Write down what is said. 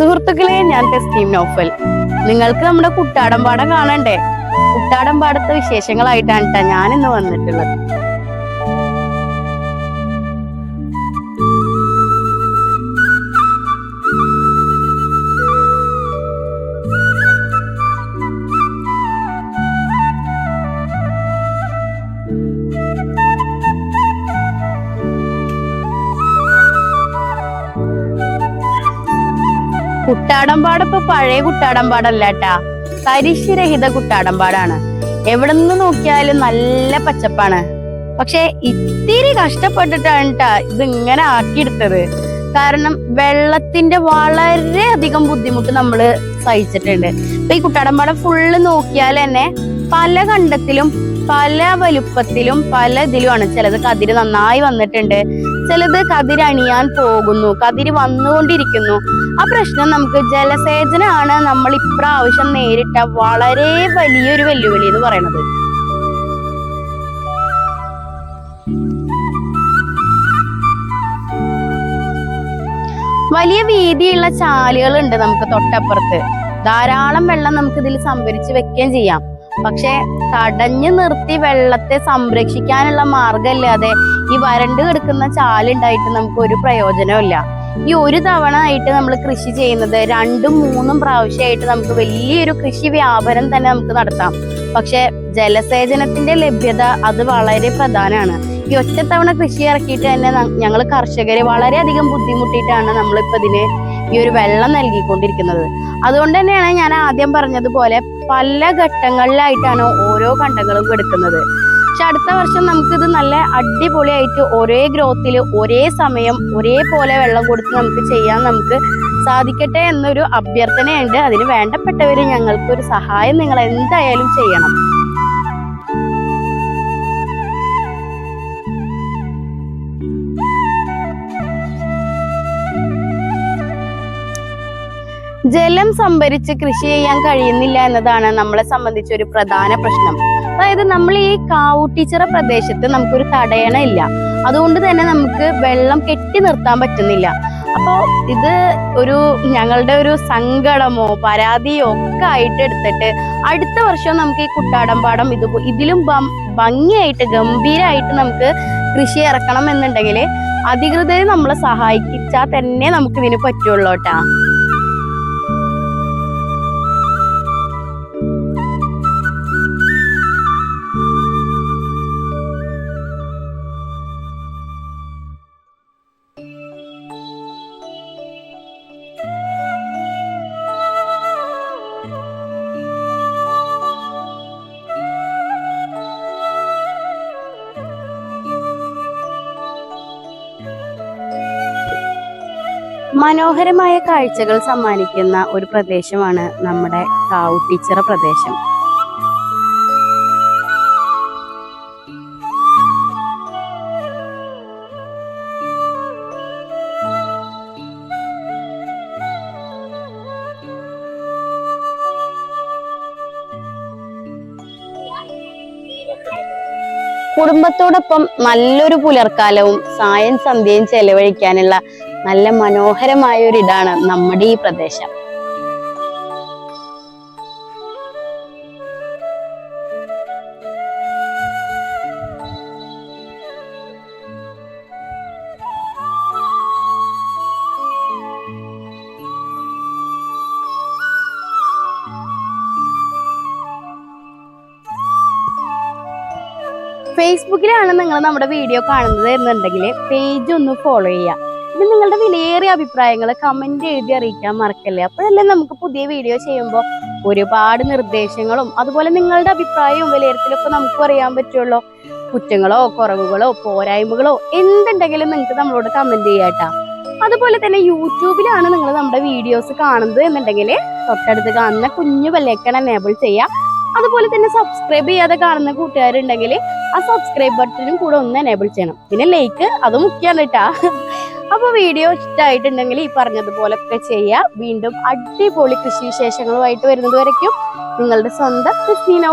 സുഹൃത്തുക്കളെ ഞാൻ ടെസ്റ്റീം നോഫൽ നിങ്ങൾക്ക് നമ്മുടെ കുട്ടാടമ്പാടം കാണണ്ടേ? കുട്ടാടമ്പാടത്തെ വിശേഷങ്ങളായിട്ടാണ് ട്ടാ ഞാൻ ഇന്ന് വന്നിട്ടുള്ളത്. കുട്ടാടമ്പാട് ഇപ്പൊ പഴയ കുട്ടാടമ്പാടല്ല ട്ടാ തരിശുരഹിത കുട്ടാടമ്പാടാണ്. എവിടെ നിന്ന് നോക്കിയാലും നല്ല പച്ചപ്പാണ്. പക്ഷെ ഇത്തിരി കഷ്ടപ്പെട്ടിട്ടാണ് ട്ടാ ഇത് ഇങ്ങനെ ആക്കിയെടുത്തത്. കാരണം വെള്ളത്തിന്റെ വളരെ അധികം ബുദ്ധിമുട്ട് നമ്മൾ സഹിച്ചിട്ടുണ്ട്. ഇപ്പൊ ഈ കുട്ടാടമ്പാടം ഫുള്ള് നോക്കിയാൽ തന്നെ പല കണ്ടത്തിലും പല വലുപ്പത്തിലും പല ഇതിലുമാണ്. ചിലത് കതിര് നന്നായി വന്നിട്ടുണ്ട്. ചിലത് കതിരണിയാൻ പോകുന്നു കതിര് വന്നുകൊണ്ടിരിക്കുന്നു. ആ പ്രശ്നം നമുക്ക് ജലസേചനമാണ് നമ്മൾ ഇപ്രാവശ്യം നേരിട്ട വളരെ വലിയൊരു വെല്ലുവിളി എന്ന് പറയുന്നത് വലിയ വീതിയുള്ള ചാലുകൾ ഉണ്ട് നമുക്ക് തൊട്ടപ്പുറത്ത്. ധാരാളം വെള്ളം നമുക്ക് ഇതിൽ സംഭരിച്ച് വെക്കുകയും ചെയ്യാം. പക്ഷെ തടഞ്ഞു നിർത്തി വെള്ളത്തെ സംരക്ഷിക്കാനുള്ള മാർഗമില്ലാതെ ഈ വരണ്ട് കിടക്കുന്ന ചാലുണ്ടായിട്ട് നമുക്ക് ഒരു പ്രയോജനമില്ല ഈ ഒരു തവണ ആയിട്ട് നമ്മൾ കൃഷി ചെയ്യുന്നത് രണ്ടും മൂന്നും പ്രാവശ്യമായിട്ട് നമുക്ക് വലിയൊരു കൃഷി വ്യാപനം തന്നെ നമുക്ക് നടത്താം. പക്ഷെ ജലസേചനത്തിന്റെ ലഭ്യത അത് വളരെ പ്രധാനമാണ്. ഈ ഒറ്റത്തവണ കൃഷി ഇറക്കിയിട്ട് തന്നെ ഞങ്ങൾ കർഷകരെ വളരെയധികം ബുദ്ധിമുട്ടിയിട്ടാണ് നമ്മളിപ്പോ ഇതിന് ഈ ഒരു വെള്ളം നൽകിക്കൊണ്ടിരിക്കുന്നത്. അതുകൊണ്ട് തന്നെയാണ് ഞാൻ ആദ്യം പറഞ്ഞതുപോലെ പല ഘട്ടങ്ങളിലായിട്ടാണ് ഓരോ കണ്ടങ്ങളും എടുക്കുന്നത്. പക്ഷെ അടുത്ത വർഷം നമുക്കിത് നല്ല അടിപൊളിയായിട്ട് ഒരേ ഗ്രോത്തിൽ ഒരേ സമയം ഒരേപോലെ വെള്ളം കൊടുത്ത് നമുക്ക് ചെയ്യാൻ നമുക്ക് സാധിക്കട്ടെ എന്നൊരു അഭ്യർത്ഥനയുണ്ട്. അതിന് വേണ്ടപ്പെട്ടവർ ഞങ്ങൾക്കൊരു സഹായം നിങ്ങൾ എന്തായാലും ചെയ്യണം. ജലം സംഭരിച്ച് കൃഷി ചെയ്യാൻ കഴിയുന്നില്ല എന്നതാണ് നമ്മളെ സംബന്ധിച്ച ഒരു പ്രധാന പ്രശ്നം. അതായത് നമ്മൾ ഈ കാവൂട്ടിച്ചിറ പ്രദേശത്ത് നമുക്കൊരു തടയണ ഇല്ല. അതുകൊണ്ട് തന്നെ നമുക്ക് വെള്ളം കെട്ടി നിർത്താൻ പറ്റുന്നില്ല. അപ്പോ ഇത് ഒരു ഞങ്ങളുടെ ഒരു സങ്കടമോ പരാതിയോ ഒക്കെ ആയിട്ട് എടുത്തിട്ട് അടുത്ത വർഷം നമുക്ക് ഈ കുട്ടാടമ്പാടം ഇത് ഇതിലും ഭംഗിയായിട്ട് ഗംഭീരമായിട്ട് നമുക്ക് കൃഷി ഇറക്കണം എന്നുണ്ടെങ്കിൽ അധികൃതരെ നമ്മളെ സഹായിച്ചാൽ തന്നെ നമുക്ക് ഇതിന് പറ്റുള്ളൂ കേട്ടാ. മനോഹരമായ കാഴ്ചകൾ സമ്മാനിക്കുന്ന ഒരു പ്രദേശമാണ് നമ്മുടെ കാവുട്ടിച്ചിറ പ്രദേശം. കുടുംബത്തോടൊപ്പം നല്ലൊരു പുലർക്കാലവും സായം സന്ധ്യയും ചെലവഴിക്കാനുള്ള നല്ല മനോഹരമായ ഒരു ഇതാണ് നമ്മുടെ ഈ പ്രദേശം. ഫേസ്ബുക്കിലാണ് നിങ്ങൾ നമ്മുടെ വീഡിയോ കാണുന്നത് എന്നുണ്ടെങ്കിൽ പേജ് ഒന്ന് ഫോളോ ചെയ്യുക. പിന്നെ നിങ്ങളുടെ വിലയേറിയ അഭിപ്രായങ്ങൾ കമന്റ് എഴുതി അറിയിക്കാൻ മറക്കല്ലേ? അപ്പോഴല്ലേ നമുക്ക് പുതിയ വീഡിയോ ചെയ്യുമ്പോൾ ഒരുപാട് നിർദ്ദേശങ്ങളും അതുപോലെ നിങ്ങളുടെ അഭിപ്രായവും വിലയിരുത്തലൊക്കെ നമുക്ക് അറിയാൻ പറ്റുള്ളൂ. കുറ്റങ്ങളോ കുറവുകളോ പോരായ്മകളോ എന്തുണ്ടെങ്കിലും നിങ്ങൾക്ക് നമ്മളോട് കമന്റ് ചെയ്യാട്ടാ അതുപോലെ തന്നെ യൂട്യൂബിലാണ് നിങ്ങൾ നമ്മുടെ വീഡിയോസ് കാണുന്നത് എന്നുണ്ടെങ്കിൽ തൊട്ടടുത്ത് കാണുന്ന കുഞ്ഞു ബെല്ലൈക്കൺ എനേബിൾ ചെയ്യാം അതുപോലെ തന്നെ സബ്സ്ക്രൈബ് ചെയ്യാതെ കാണുന്ന കൂട്ടുകാരുണ്ടെങ്കിൽ ആ സബ്സ്ക്രൈബ് ബട്ടണും കൂടെ ഒന്ന് എനേബിൾ ചെയ്യണം. പിന്നെ ലൈക്ക് അത് മുഖ്യമാണ് കേട്ടാ. അപ്പൊ വീഡിയോ ഇഷ്ടമായിട്ടുണ്ടെങ്കിൽ ഈ പറഞ്ഞതുപോലൊക്കെ ചെയ്യുക വീണ്ടും അടിപൊളി കൃഷി വിശേഷങ്ങളുമായിട്ട് വരുന്നത് വരയ്ക്കും. നിങ്ങളുടെ സ്വന്തം ക്രിസ്റ്റീൻ